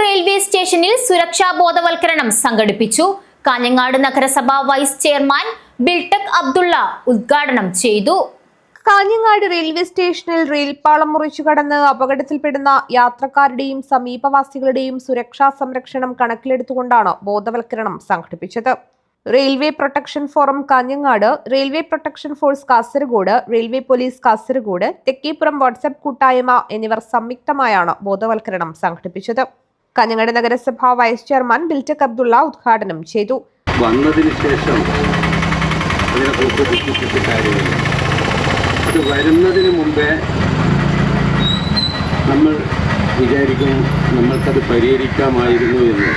Railway സ്റ്റേഷനിൽ സുരക്ഷാ ബോധവൽക്കരണം സംഘടിപ്പിച്ചു. കാഞ്ഞങ്ങാട് നഗരസഭ വൈസ് ചെയർമാൻ ബിൽടെക് അബ്ദുള്ള ഉദ്ഘാടനം ചെയ്തു. കാഞ്ഞങ്ങാട് റെയിൽവേ സ്റ്റേഷനിൽ റെയിൽപാളം മുറിച്ചു കടന്ന് അപകടത്തിൽപ്പെടുന്ന യാത്രക്കാരുടെയും സമീപവാസികളുടെയും സുരക്ഷാ സംരക്ഷണം കണക്കിലെടുത്തുകൊണ്ടാണ് ബോധവൽക്കരണം സംഘടിപ്പിച്ചത്. Railway protection forum Kanhangad railway protection force Kasaragod railway police Kasaragod Thekkeppuram WhatsApp കൂട്ടായ്മ എന്നിവർ സംയുക്തമായാണ് ബോധവൽക്കരണം സംഘടിപ്പിച്ചത്. കാഞ്ഞങ്ങാട് നഗരസഭ വൈസ് ചെയർമാൻ ബിൽറ്റക് അബ്ദുള്ള ഉദ്ഘാടനം ചെയ്തു. വന്നതിന് ശേഷം അതിനെക്കുറിച്ച് ദുഃഖിച്ചിട്ട് കാര്യമില്ല. അത് വരുന്നതിന് മുമ്പേ നമ്മൾ വിചാരിക്കും നമ്മൾക്കത് പരിഹരിക്കാമായിരുന്നു എന്ന്.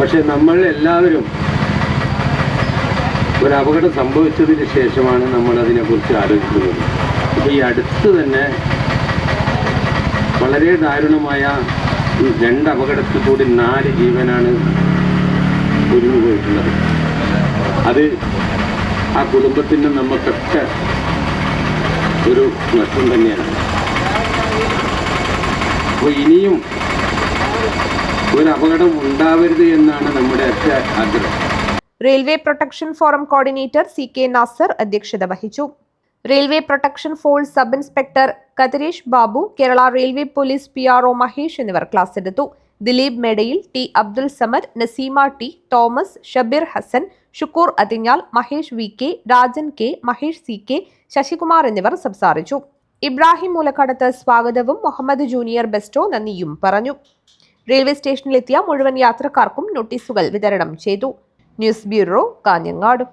പക്ഷെ നമ്മൾ എല്ലാവരും ഒരു അപകടം സംഭവിച്ചതിന് ശേഷമാണ് നമ്മൾ അതിനെക്കുറിച്ച് ആലോചിക്കുന്നത്. അപ്പോൾ ഈ അടുത്ത് തന്നെ വളരെ ദാരുണമായ രണ്ട് അപകടത്തിൽ കൂടി നാല് ജീവനാണ് ഒഴിഞ്ഞു പോയിട്ടുള്ളത്. അത് ആ കുടുംബത്തിന് നമുക്കൊക്കെ ഒരു നഷ്ടം തന്നെയാണ്. അപ്പോൾ ഇനിയും ഒരു അപകടം ഉണ്ടാവരുത് എന്നാണ് നമ്മുടെ ഒക്കെ ആഗ്രഹം. Railway protection forum coordinator C K Nasar അധ്യക്ഷത വഹിച്ചു. Railway protection force sub inspector Kathireesh Babu Kerala railway police P R O Mahesh എന്നിവർ ക്ലാസ് എടുത്തു. Dileep Medayil T Abdul Samad Naseema T Thomas Shabeer Hassan Shukoor Athinjal Mahesh V K Rajan K Mahesh C K Sasikumar എന്നിവർ സംസാരിച്ചു. ഇബ്രാഹിം മൂലക്കടത്ത് സ്വാഗതവും Muhammad junior Bairstow നന്ദിയും പറഞ്ഞു. Railway സ്റ്റേഷനിലെത്തിയ മുഴുവൻ യാത്രക്കാർക്കും നോട്ടീസുകൾ വിതരണം ചെയ്തു. News bureau Kanhangad.